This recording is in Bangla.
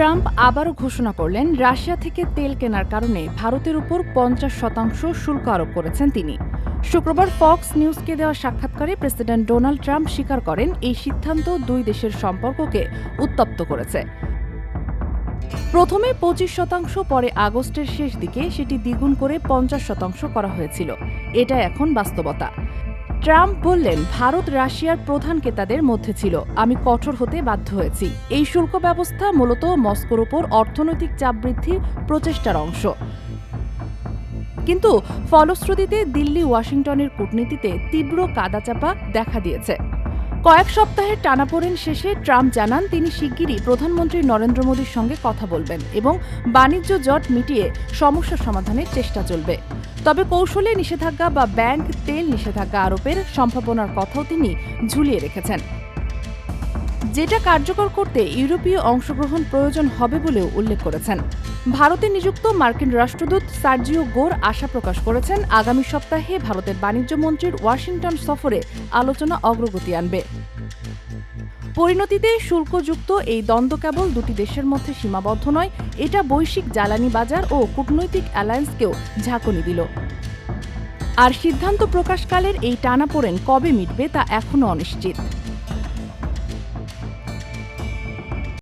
ট্রাম্প আবারও ঘোষণা করলেন, রাশিয়া থেকে তেল কেনার কারণে ভারতের উপর পঞ্চাশ শতাংশ শুল্ক আরোপ করেছেন তিনি। শুক্রবার ফক্স নিউজকে দেওয়া সাক্ষাৎকারে প্রেসিডেন্ট ডোনাল্ড ট্রাম্প স্বীকার করেন, এই সিদ্ধান্ত দুই দেশের সম্পর্ককে উত্তপ্ত করেছে। প্রথমে পঁচিশ শতাংশ, পরে আগস্টের শেষ দিকে সেটি দ্বিগুণ করে পঞ্চাশ শতাংশ করা হয়েছিল। এটা এখন বাস্তবতা। ট্রাম্প বললেন, ভারত রাশিয়ার প্রধান ক্রেতাদের মধ্যে ছিল। আমি কঠোর হতে বাধ্য হয়েছি। এই শুল্ক ব্যবস্থা মূলত মস্কোর ওপর অর্থনৈতিক চাপ বৃদ্ধির প্রচেষ্টার অংশ। কিন্তু ফলশ্রুতিতে দিল্লি, ওয়াশিংটনের কূটনীতিতে তীব্র কাদাচাপা দেখা দিয়েছে। কয়েক সপ্তাহের টানাপোড়েন শেষে ট্রাম্প জানান, তিনি শিগগিরই প্রধানমন্ত্রী নরেন্দ্র মোদীর সঙ্গে কথা বলবেন এবং বাণিজ্য জট মিটিয়ে সমস্যা সমাধানের চেষ্টা চলবে। তবে কৌশলে নিষেধাজ্ঞা বা ব্যাংক তেল নিষেধাজ্ঞা আরোপের সম্ভাবনার কথাও তিনি ঝুলিয়ে রেখেছেন। যেটা কার্যকর করতে ইউরোপীয় অংশগ্রহণ প্রয়োজন হবে বলেও উল্লেখ করেছেন। ভারতে নিযুক্ত মার্কিন রাষ্ট্রদূত সার্জিও গোর আশা প্রকাশ করেছেন, আগামী সপ্তাহে ভারতের বাণিজ্য মন্ত্রীর ওয়াশিংটন সফরে আলোচনা অগ্রগতি আনবে। পরিণতিতে শুল্কযুক্ত এই দ্বন্দ্ব কেবল দুটি দেশের মধ্যে সীমাবদ্ধ নয়, এটা বৈশ্বিক জ্বালানি বাজার ও কূটনৈতিক অ্যালায়েন্সকেও ঝাঁকুনি দিল। আর সিদ্ধান্ত প্রকাশকালের এই টানাপোড়েন কবে মিটবে তা এখনও অনিশ্চিত।